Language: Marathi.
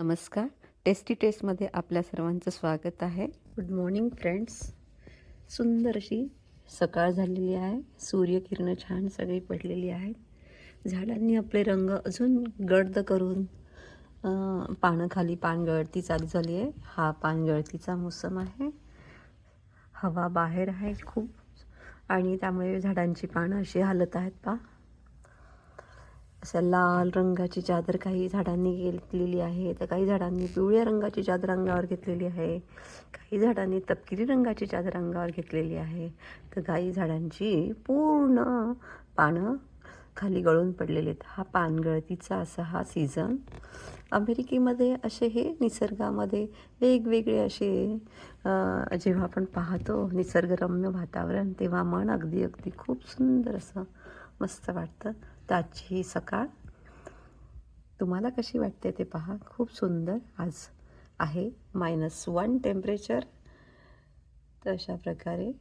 नमस्कार. टेस्टी टेस्टमध्ये आपल्या सर्वांचं स्वागत आहे. गुड मॉर्निंग फ्रेंड्स सुंदर अशी सकाळ झालेली आहे. सूर्यकिरणं छान सगळी पडलेली आहेत. झाडांनी आपले रंग अजून गर्द करून पानं खाली पानगळती चालू झाली आहे. हा पानगळतीचा मोसम आहे. हवा बाहेर आहे खूप. आणि त्यामुळे झाडांची पानं अशी हालत आहेत पा असं लाल रंगाची चादर काही झाडांनी घेतलेली आहे. तर काही झाडांनी पिवळ्या रंगाची चादर अंगावर घेतलेली आहे. काही झाडांनी तपकिरी रंगाची चादर अंगावर घेतलेली आहे. तर काही झाडांची पूर्ण पानं खाली गळून पडलेली आहेत. हा पानगळतीचा असा हा सीझन अमेरिकेमध्ये असे हे निसर्गामध्ये वेगवेगळे असे जेव्हा आपण पाहतो निसर्गरम्य वातावरण तेव्हा मन अगदी अगदी खूप सुंदर असं मस्त वाटतं. तर आजची ही सकाळ तुम्हाला कशी वाटते ते पहा. खूप सुंदर आज आहे. मायनस वन टेम्परेचर तर अशा प्रकारे